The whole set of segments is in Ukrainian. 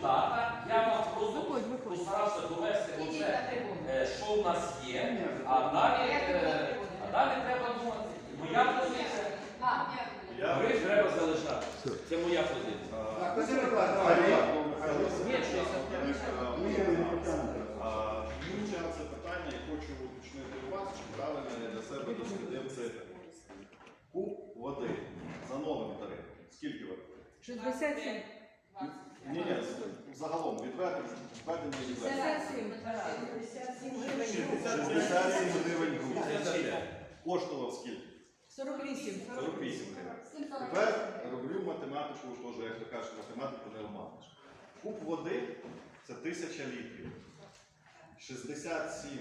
депутата. Я вам просто постарався довести оце, е, що в нас є. А далі, е, а далі треба думати. Моя позиція. Гриф треба залишати. Це моя позиція. Ні, це питання і хочу уточнити у вас, чи правильно я для себе дослідив цифри. Куб води за новим тарифом. Скільки ви? 67. Ні, ні, загалом відведення відведення і відведення. 67 гривень. Коштував скільки? 48. 48 гривень. Тепер роблю математику, теж, як то кажуть, математику не обманеш. Куб води це 1000 літрів. 67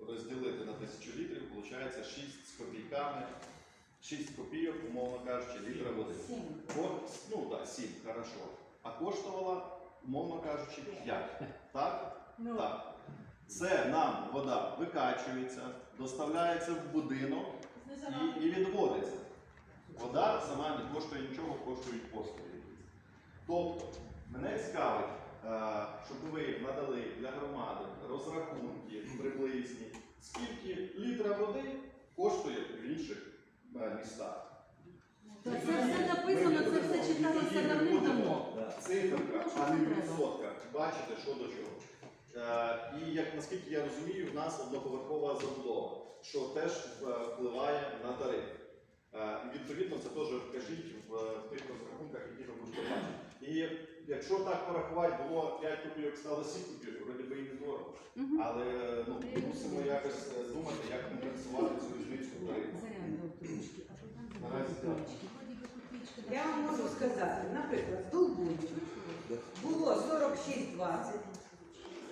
розділити на 1000 літрів, виходить 6 з копійками, 6 копійок, умовно кажучи, літра води. Ко- Ну так, 7, хорошо. А коштувала, умовно кажучи, 5. Так? Ну, Так. Це нам вода викачується, доставляється в будинок і, і відводиться. Вода сама не коштує нічого, коштують послуги. Тобто, мене цікавить, е, щоб ви надали для громади розрахунки приблизні, скільки літра води коштує в інших е, містах. Це все написано, це все читалося будемо а не в відсотках. Бачите, що до чого. Е, І як наскільки я розумію, в нас одноповерхова забудова, що теж е, впливає на тариф. Е, Відповідно, це теж вкажіть в тих розрахунках, які ви будете бачити. І якщо так порахувати, було 5 копійок, стало 7 копійок, вроді би і не дорого. Мгм. Але ну, мусимо якось думати, як компенсувати цю різницю в тарифі. Наразі так. Я вам можу сказати, наприклад, в Долбуні було 46,20,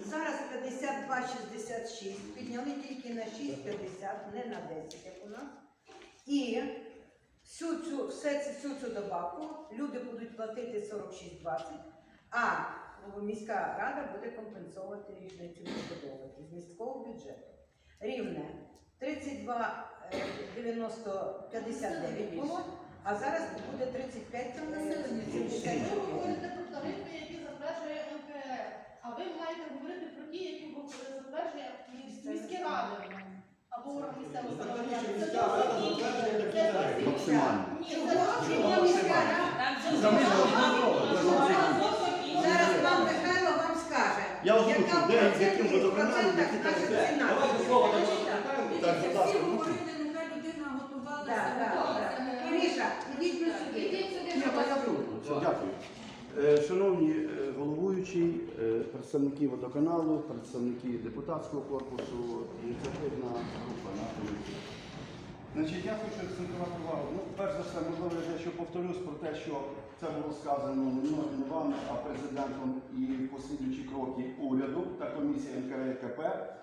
зараз 52,66, підняли тільки на 6,50, не на 10, як у нас. І всю цю, все всю цю добавку люди будуть платити 46,20, а міська рада буде компенсовувати різницю відбудовувати з міського бюджету. Рівне 32, е, 90, 59 було, а зараз буде 35 Це е, населення. 74. Ви говорите про тарифи, які затверджує НКР, а ви маєте говорити про ті, які затверджує міські ради або орган місцевого самоврядування. Це зовсім інше. Це. Ні, інше. Зараз пан Михайло вам скаже, Я озвучу, яка в де, процентах- яким водоканалом, процентах наша ціна. Давайте слово дамо. Так, Всі говорили, нехай людина готувалася. Так, так, так. Іріша, ідіть на сюди. Ідіть сюди, Ні, Дякую. Е, Шановні е, головуючі, е, представники водоканалу, представники депутатського корпусу, ініціативна група на комісії. Значить, я хочу акцентувати увагу. Ну, перш за все, можливо, я дещо повторюсь про те, що це було сказано не мною, не вами, а президентом і послідуючі кроки уряду та комісії НКРКП,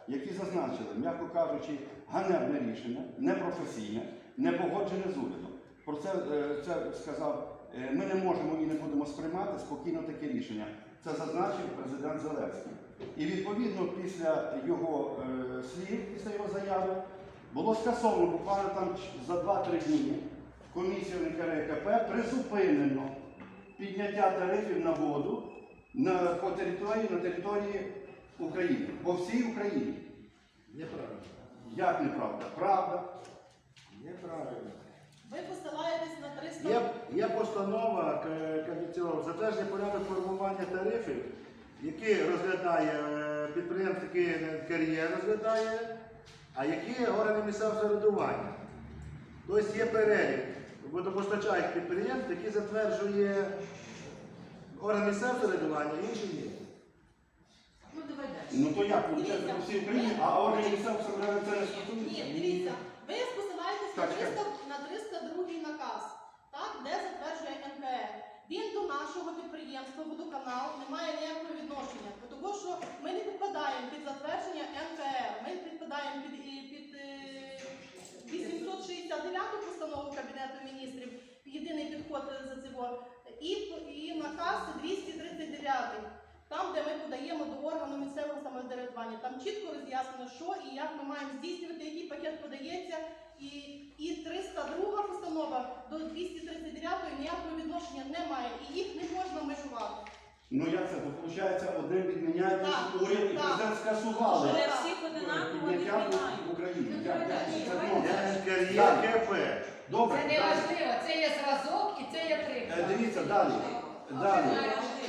які зазначили, м'яко кажучи, ганебне рішення, непрофесійне, не погоджене з урядом. Про це, е, це сказав, е, ми не можемо і не будемо сприймати спокійно таке рішення. Це зазначив президент Зеленський. І відповідно після його е, слів, після його заяви, було скасовано буквально там за 2-3 дні комісію НКРКП призупинено підняття тарифів на воду на, по території, на території України, по всій Україні. Неправильно. Як неправда? Правда. Неправильно. Ви посилаєтесь на 300 Є, є постанова к- к- затвердження порядок формування тарифів, які розглядає е, підприємство, КРЄ розглядає, а які органи місцевого самоврядування. Тобто є перелік водопостачальних підприємств, які затверджує орган місцевого самоврядування, інші ні. Ну, давай далі. Ну то як, виходить, по всій Україні, а органи місцевого самоврядування це не стосується? Ні, дивіться, ви посилаєтесь на Так, чекай. 300, на 302 наказ, так, де затверджує НКР. Він до нашого підприємства водоканал не має ніякого відношення, тому що ми не підпадаємо під затвердження НКР, ми підпадаємо під, і під е, 869 постанову Кабінету міністрів, єдиний підход е, за цього, і, і наказ 239. Там, де ми подаємо до органу місцевого самоврядування, там чітко роз'яснено, що і як ми маємо здійснювати, який пакет подається, і, і 302 постанова до 239 ніякого відношення не має, і їх не можна межувати. Ну як це? То виходить, один відміняє, Так, інший уряд і так. президент скасували Але всіх одинаково підняття відміняють. в Україні. Як, як це КП. Добре, Це не важливо, це є зразок і це є Е, приклад. Дивіться далі. Далі.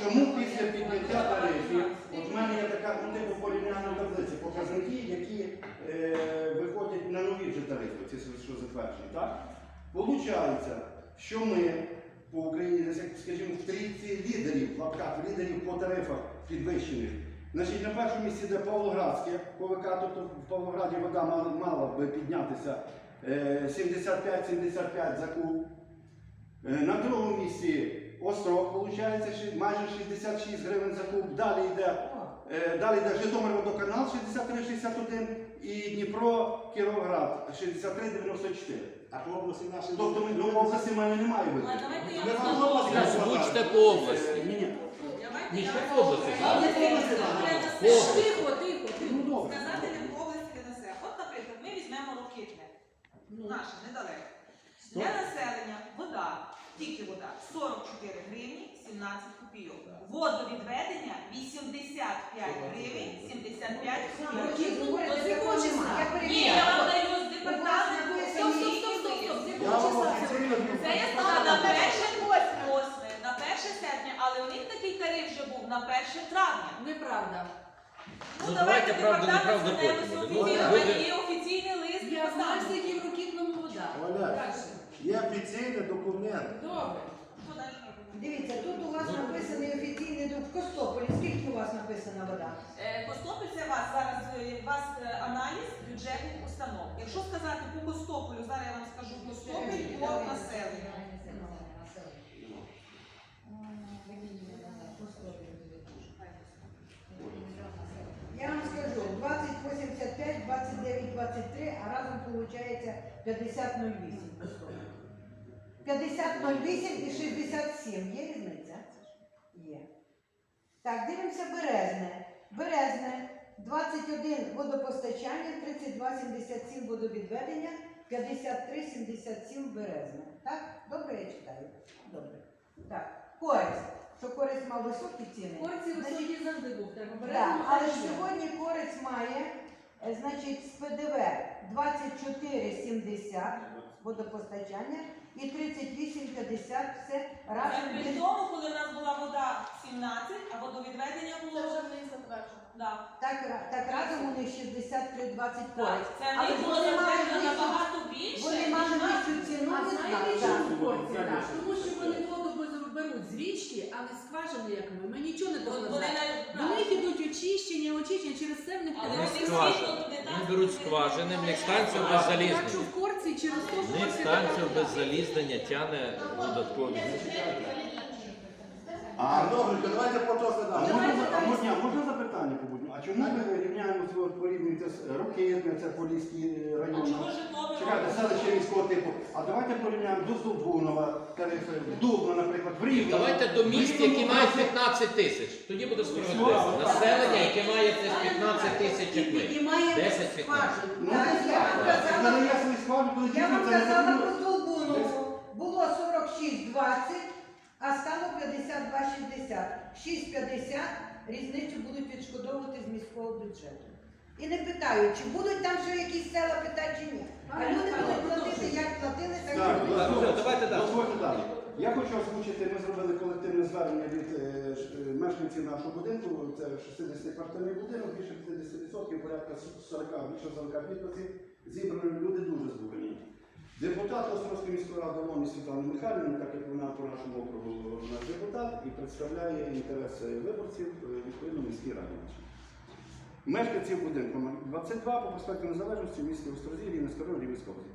Чому після підняття тарифів, от в мене є така ну, типу порівняльна таблиця, показники, які е, виходять на нові вже тарифи, ці що затверджені, так? Получається, що ми по Україні, скажімо, в трійці лідерів, в лапках лідерів по тарифах підвищених. Значить, на першому місці йде Павлоградське ПВК, тобто в Павлограді вода мала, би піднятися е, 75-75 за куб. Е, На другому місці Острог, виходить, майже 66 гривень за куб. Далі йде, е, далі йде Житомир водоканал 63,61 і Дніпро Кіровоград 63,94. А по області наші Тобто ми ну, області в мене немає скажу. по області. Е, Ні, ні. Ні, ще по області. скажу. Але Добре, ти- населення. Тихо, тихо, Ну тихо. Сказати не області не несе. От, наприклад, ми візьмемо Рокитне. Наше, недалеко. Для населення вода, тільки вода, 44 гривні 17 копійок. Водовідведення 85 гривень 75 копійок. Ті говорите, До такого якого нема. Я Ні, я вам даю з департаменту. Стоп, Стоп, стоп, стоп, стоп. З числа це? я сказала на перше восьме. на 1 серпня, але у них такий тариф вже був на 1 травня. Неправда. Ну, Ну, давайте департамент неправду звернемося потім офіційно, Ну, мене є офіційний лист. Я знаю, департаменту. скільки в рокітному вода. Оля. Є офіційний документ. Добре. Дивіться, тут у вас написаний офіційний в Костополі. Скільки у вас написана вода? Е, Костопіль це вас зараз е, у вас е, аналіз бюджетних установ. Якщо сказати по Костополю, зараз я вам скажу Костопіль по населенню. Я вам скажу, 2085, 29, 23, а разом виходить 5008. 5008 і 67. Є різниця? Є. Так, дивимося Березне. Березне 21 водопостачання, 32,77 водовідведення, 53,77 Березне. Так? Добре я читаю? Добре. Так. Користь. Що користь мав високі ціни? Значить, високі завжди був. Так, Так, але ж сьогодні користь має, е, значить, з ПДВ 24,70 водопостачання і 38,50 все Це разом. при тому, коли в нас була вода 17, а водовідведення Це було вже вже в них затверджено. да. Так, ра- так разом у них 63,20 Так, користь. це Але них було вони мали затверджено вищу- набагато більше. Вони ніж мали нас. вищу ціну, А знаєте, знаю. чому так. порції? Тому що беруть з річки, а не скважини, як ми. Ми нічого не Вони дозволяємо. навіть До них ідуть очищення, очищення, через це в них Але Вони вони скважини. світло туди Вони так, беруть скважини, в не станцію без Так залізнення. що в корці через то, що корці станцію без залізнення тяне додаткові. А, добре, давайте по то А задам. можна, а можна, а можна запитання побудь? А чому ми рівняємо порівнюєте з Рокитне, це Поліський А район? чому Житомир Чекайте, селище міського типу. А давайте порівняємо до в Дубно, наприклад, в Рівному. Давайте до міст, які мають 15 тисяч. Тоді буде справедливо. Населення, яке має десь 15 тисяч, як ми. 10-15. скважину. Ну, Я- вам казала, я свої скажу, коли Я вам це не казала про Столбунову. Було 46,20, а стало 52,60. 6,50 різницю будуть відшкодовувати з міського бюджету. І не питаю, чи будуть там ще якісь села питати чи ні. А люди будуть платити, як платили, так Так, і будуть. дозвольте, давайте далі. дозвольте далі. Я хочу озвучити, ми зробили колективне звернення від е, ш- е, мешканців нашого будинку, це 60-квартирний будинок, більше 50%, порядка 40, більше 40 підписів. Зібрані люди дуже здивовані. Депутат Острозької міської ради Ломі Світлана Михайлівна, так як вона по нашому округу наш депутат, і представляє інтереси виборців е, відповідно міській раді. Мешканців будинку 22 по проспекту Незалежності в місті Острозі, Рівненської району, Рівненської області.